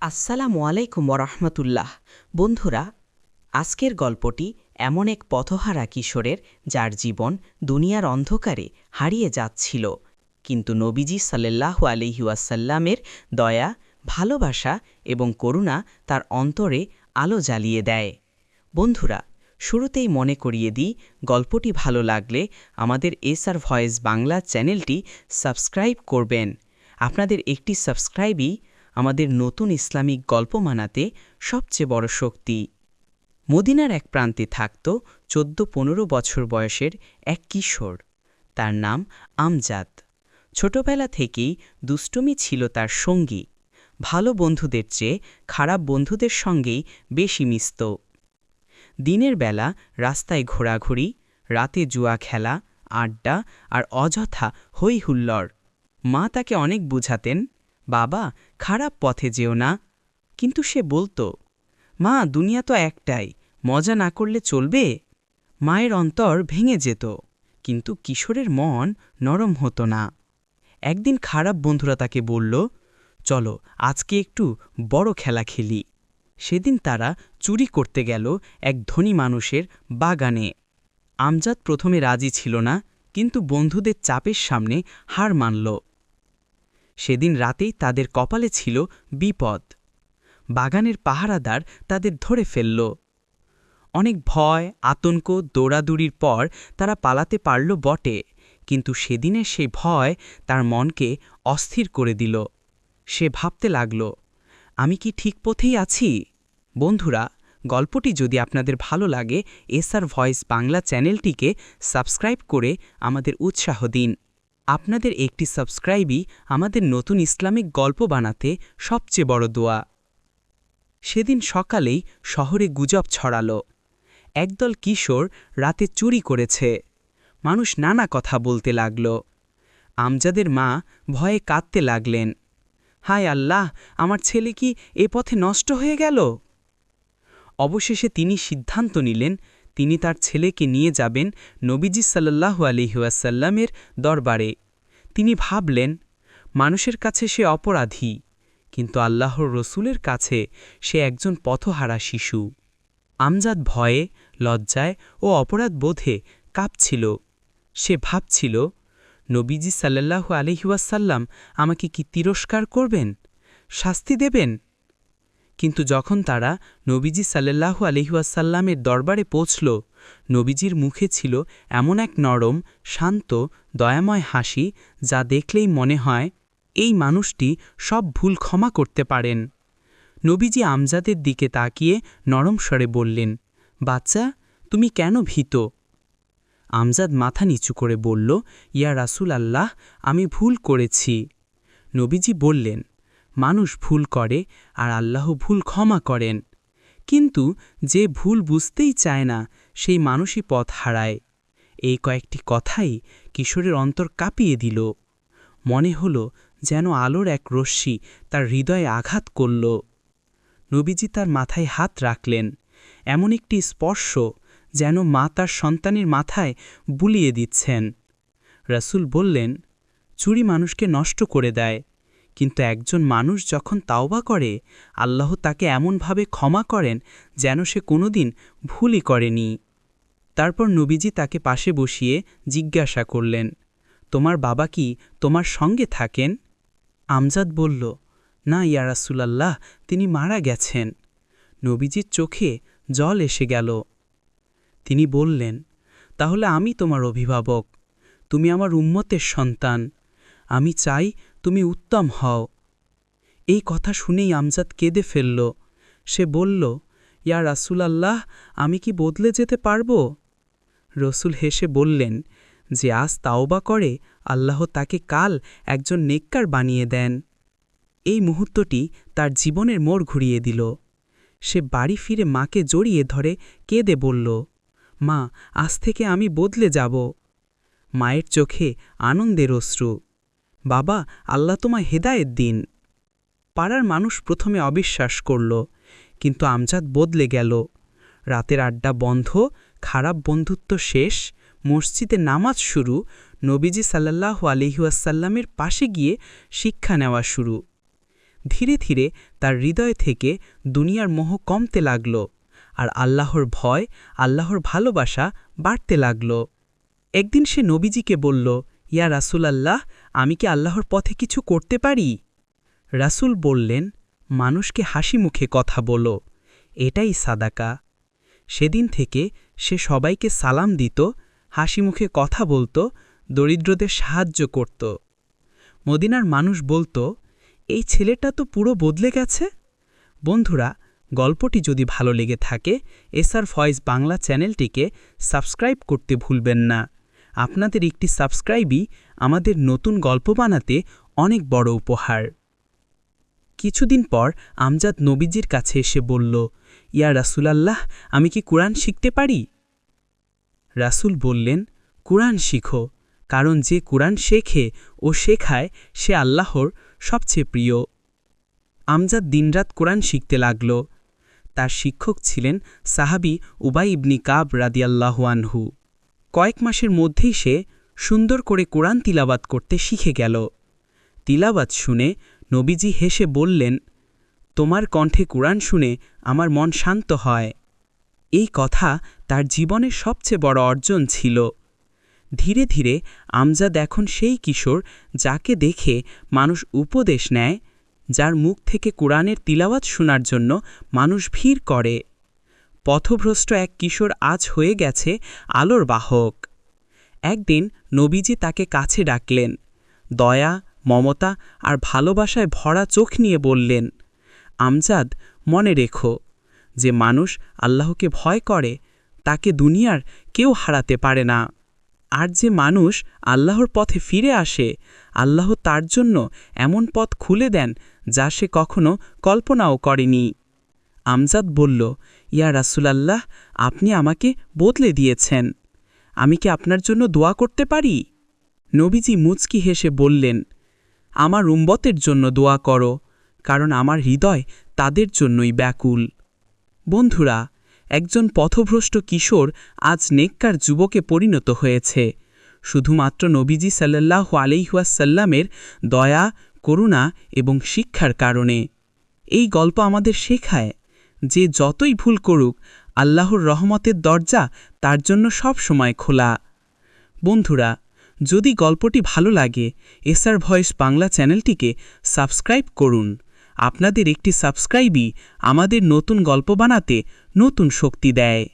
আসসালামু আলাইকুম ওরহমতুল্লাহ বন্ধুরা, আজকের গল্পটি এমন এক পথহারা কিশোরের যার জীবন দুনিয়ার অন্ধকারে হারিয়ে যাচ্ছিল। কিন্তু নবীজি সাল্লাল্লাহু আলহিউসাল্লামের দয়া, ভালোবাসা এবং করুণা তার অন্তরে আলো জ্বালিয়ে দেয়। বন্ধুরা, শুরুতেই মনে করিয়ে দিই, গল্পটি ভালো লাগলে আমাদের এসআর ভয়েস বাংলা চ্যানেলটি সাবস্ক্রাইব করবেন। আপনাদের একটি সাবস্ক্রাইবই আমাদের নতুন ইসলামিক গল্প মানাতে সবচেয়ে বড় শক্তি। মদিনার এক প্রান্তে থাকত চোদ্দ পনেরো বছর বয়সের এক কিশোর। তার নাম আমজাদ। ছোটবেলা থেকেই দুষ্টুমি ছিল তার সঙ্গী। ভালো বন্ধুদের চেয়ে খারাপ বন্ধুদের সঙ্গেই বেশি মিশত। দিনের বেলা রাস্তায় ঘোরাঘুরি, রাতে জুয়া খেলা, আড্ডা আর অযথা হৈ হুল্লড় মা তাকে অনেক বুঝাতেন বাবা, খারাপ পথে যেও না। কিন্তু সে বলতো, মা, দুনিয়া তো একটাই, মজা না করলে চলবে? মায়ের অন্তর ভেঙে যেত, কিন্তু কিশোরের মন নরম হতো না। একদিন খারাপ বন্ধুরা তাকে বলল, চলো, আজকে একটু বড় খেলা খেলি। সেদিন তারা চুরি করতে গেল এক ধনী মানুষের বাগানে। আমজাদ প্রথমে রাজি ছিল না, কিন্তু বন্ধুদের চাপের সামনে হার মানল। সেদিন রাতেই তাদের কপালে ছিল বিপদ। বাগানের পাহারাদার তাদের ধরে ফেলল। অনেক ভয়, আতঙ্ক, দৌড়াদৌড়ির পর তারা পালাতে পারল বটে, কিন্তু সেদিনের সেই ভয় তার মনকে অস্থির করে দিল। সে ভাবতে লাগল, আমি কি ঠিক পথেই আছি? বন্ধুরা, গল্পটি যদি আপনাদের ভালো লাগে এসআর ভয়েস বাংলা চ্যানেলটিকে সাবস্ক্রাইব করে আমাদের উৎসাহ দিন। আপনাদের একটি সাবস্ক্রাইবই আমাদের নতুন ইসলামিক গল্প বানাতে সবচেয়ে বড় দোয়া। সেদিন সকালেই শহরে গুজব ছড়াল। একদল কিশোর রাতে চুরি করেছে। মানুষ নানা কথা বলতে লাগল। আমজাদের মা ভয়ে কাঁদতে লাগলেন। হায় আল্লাহ, আমার ছেলে কি এ পথে নষ্ট হয়ে গেল? অবশেষে তিনি সিদ্ধান্ত নিলেন, তিনি তার ছেলেকে নিয়ে যাবেন নবীজি সাল্লাহু আলিহাসাল্লামের দরবারে। তিনি ভাবলেন, মানুষের কাছে সে অপরাধী, কিন্তু আল্লাহর রসুলের কাছে সে একজন পথহারা শিশু। আমজাদ ভয়ে, লজ্জায় ও অপরাধ বোধে কাঁপছিল। সে ভাবছিল, নবীজি সাল্লাহু আলহিউসাল্লাম আমাকে কি তিরস্কার করবেন? শাস্তি দেবেন? কিন্তু যখন তারা নবীজি সাল্লাহু আলহিউসাল্লামের দরবারে পৌঁছল নবীজির মুখে ছিল এমন এক নরম, শান্ত, দয়াময় হাসি যা দেখলেই মনে হয় এই মানুষটি সব ভুল ক্ষমা করতে পারেন। নবীজি আমজাদের দিকে তাকিয়ে নরম স্বরে বললেন, বাচ্চা, তুমি কেন ভীত? আমজাদ মাথা নিচু করে বলল, ইয়া রাসুল আল্লাহ আমি ভুল করেছি। নবীজি বললেন, মানুষ ভুল করে আর আল্লাহ ভুল ক্ষমা করেন। কিন্তু যে ভুল বুঝতেই চায় না সেই মানুষই পথ হারায়। এই কয়েকটি কথাই কিশোরের অন্তর কাঁপিয়ে দিল। মনে হল যেন আলোর এক রশ্মি তার হৃদয়ে আঘাত করল। নবীজি তার মাথায় হাত রাখলেন। এমন একটি স্পর্শ যেন মা তার সন্তানের মাথায় বুলিয়ে দিচ্ছেন। রাসুল বললেন, চুরি মানুষকে নষ্ট করে দেয়। কিন্তু একজন মানুষ যখন তাওবা করে, আল্লাহ তাকে এমনভাবে ক্ষমা করেন যেন সে কোনোদিন ভুলই করেনি। তারপর নবীজি তাকে পাশে বসিয়ে জিজ্ঞাসা করলেন, তোমার বাবা কি তোমার সঙ্গে থাকেন? আমজাদ বলল, না ইয়ারাসুলাল্লাহ তিনি মারা গেছেন। নবীজির চোখে জল এসে গেল। তিনি বললেন, তাহলে আমি তোমার অভিভাবক, তুমি আমার উম্মতের সন্তান, আমি চাই তুমি উত্তম হও। এই কথা শুনেই আমজাদ কেঁদে ফেলল। সে বলল, ইয়া রাসুলাল্লাহ, আমি কি বদলে যেতে পারব? রসুল হেসে বললেন, যে আজ তাওবা করে, আল্লাহ তাকে কাল একজন নেককার বানিয়ে দেন। এই মুহূর্তটি তার জীবনের মোড় ঘুরিয়ে দিল। সে বাড়ি ফিরে মাকে জড়িয়ে ধরে কেঁদে বলল, মা, আজ থেকে আমি বদলে যাব। মায়ের চোখে আনন্দের অশ্রু। বাবা, আল্লাহ তোমায় হেদায়েত দিন। পাড়ার মানুষ প্রথমে অবিশ্বাস করল, কিন্তু আমজাদ বদলে গেল। রাতের আড্ডা বন্ধ খারাপ বন্ধুত্ব শেষ, মসজিদে নামাজ শুরু, নবীজি সাল্লাহ আলিহাসাল্লামের পাশে গিয়ে শিক্ষা নেওয়া শুরু। ধীরে ধীরে তার হৃদয় থেকে দুনিয়ার মোহ কমতে লাগল আর আল্লাহর ভয়, আল্লাহর ভালোবাসা বাড়তে লাগল। একদিন সে নবীজিকে বলল, ইয়া রাসূলাল্লাহ, আমি কি আল্লাহর পথে কিছু করতে পারি? রাসূল বললেন, মানুষকে হাসি মুখে কথা বলো, এটাই সাদাকা। সেদিন থেকে সে সবাইকে সালাম দিত, হাসি মুখে কথা বলতো, দরিদ্রদের সাহায্য করত। মদিনার মানুষ বলতো, এই ছেলেটা তো পুরো বদলে গেছে? বন্ধুরা, গল্পটি যদি ভালো লেগে থাকে এসআর ফয়েজ বাংলা চ্যানেলটিকে সাবস্ক্রাইব করতে ভুলবেন না। আপনাদের একটি সাবস্ক্রাইবই আমাদের নতুন গল্প বানাতে অনেক বড় উপহার। কিছুদিন পর আমজাদ নবীজির কাছে এসে বলল ইয়া রাসূলাল্লাহ, আমি কি কোরআন শিখতে পারি? রাসূল বললেন, কোরআন শিখো, কারণ যে কোরআন শেখে ও শেখায় সে আল্লাহর সবচেয়ে প্রিয়। আমজাদ দিনরাত কোরআন শিখতে লাগল। তার শিক্ষক ছিলেন সাহাবি উবাই ইবনি কাব রাদিয়াল্লাহু আনহু। কয়েক মাসের মধ্যেই সে সুন্দর করে কোরআন তিলাবাত করতে শিখে গেল। তিলাবাত শুনে নবীজি হেসে বললেন তোমার কণ্ঠে কোরআন শুনে আমার মন শান্ত হয়। এই কথা তার জীবনের সবচেয়ে বড় অর্জন ছিল। ধীরে ধীরে আমজাদ এখন সেই কিশোর যাকে দেখে মানুষ উপদেশ নেয়, যার মুখ থেকে কোরআনের তিলাওয়াত শোনার জন্য মানুষ ভিড় করে। পথভ্রষ্ট এক কিশোর আজ হয়ে গেছে আলোর বাহক। একদিন নবীজি তাকে কাছে ডাকলেন। দয়া, মমতা আর ভালোবাসায় ভরা চোখ নিয়ে বললেন আমজাদ মনে রেখো, যে মানুষ আল্লাহকে ভয় করে, তাকে দুনিয়ার কেউ হারাতে পারে না। আর যে মানুষ আল্লাহর পথে ফিরে আসে, আল্লাহ তার জন্য এমন পথ খুলে দেন, যা সে কখনো কল্পনাও করেনি। আমজাদ বলল, ইয়া রাসূলাল্লাহ, আপনি আমাকে বদলে দিয়েছেন। আমি কি আপনার জন্য দোয়া করতে পারি? নবীজি মুচকি হেসে বললেন, আমার উম্বতের জন্য দোয়া করো। কারণ আমার হৃদয় তাদের জন্যই ব্যাকুল। বন্ধুরা, একজন পথভ্রষ্ট কিশোর আজ নেককার যুবকে পরিণত হয়েছে। শুধুমাত্র নবীজি সাল্লাহ আলিহাসাল্লামের দয়া, করুণা এবং শিক্ষার কারণে। এই গল্প আমাদের শেখায় যে যতই ভুল করুক, আল্লাহর রহমতের দরজা তার জন্য সব সময় খোলা। বন্ধুরা, যদি গল্পটি ভালো লাগে এসআর ভয়েস বাংলা চ্যানেলটিকে সাবস্ক্রাইব করুন। আপনাদের একটি সাবস্ক্রাইবই আমাদের নতুন গল্প বানাতে নতুন শক্তি দেয়।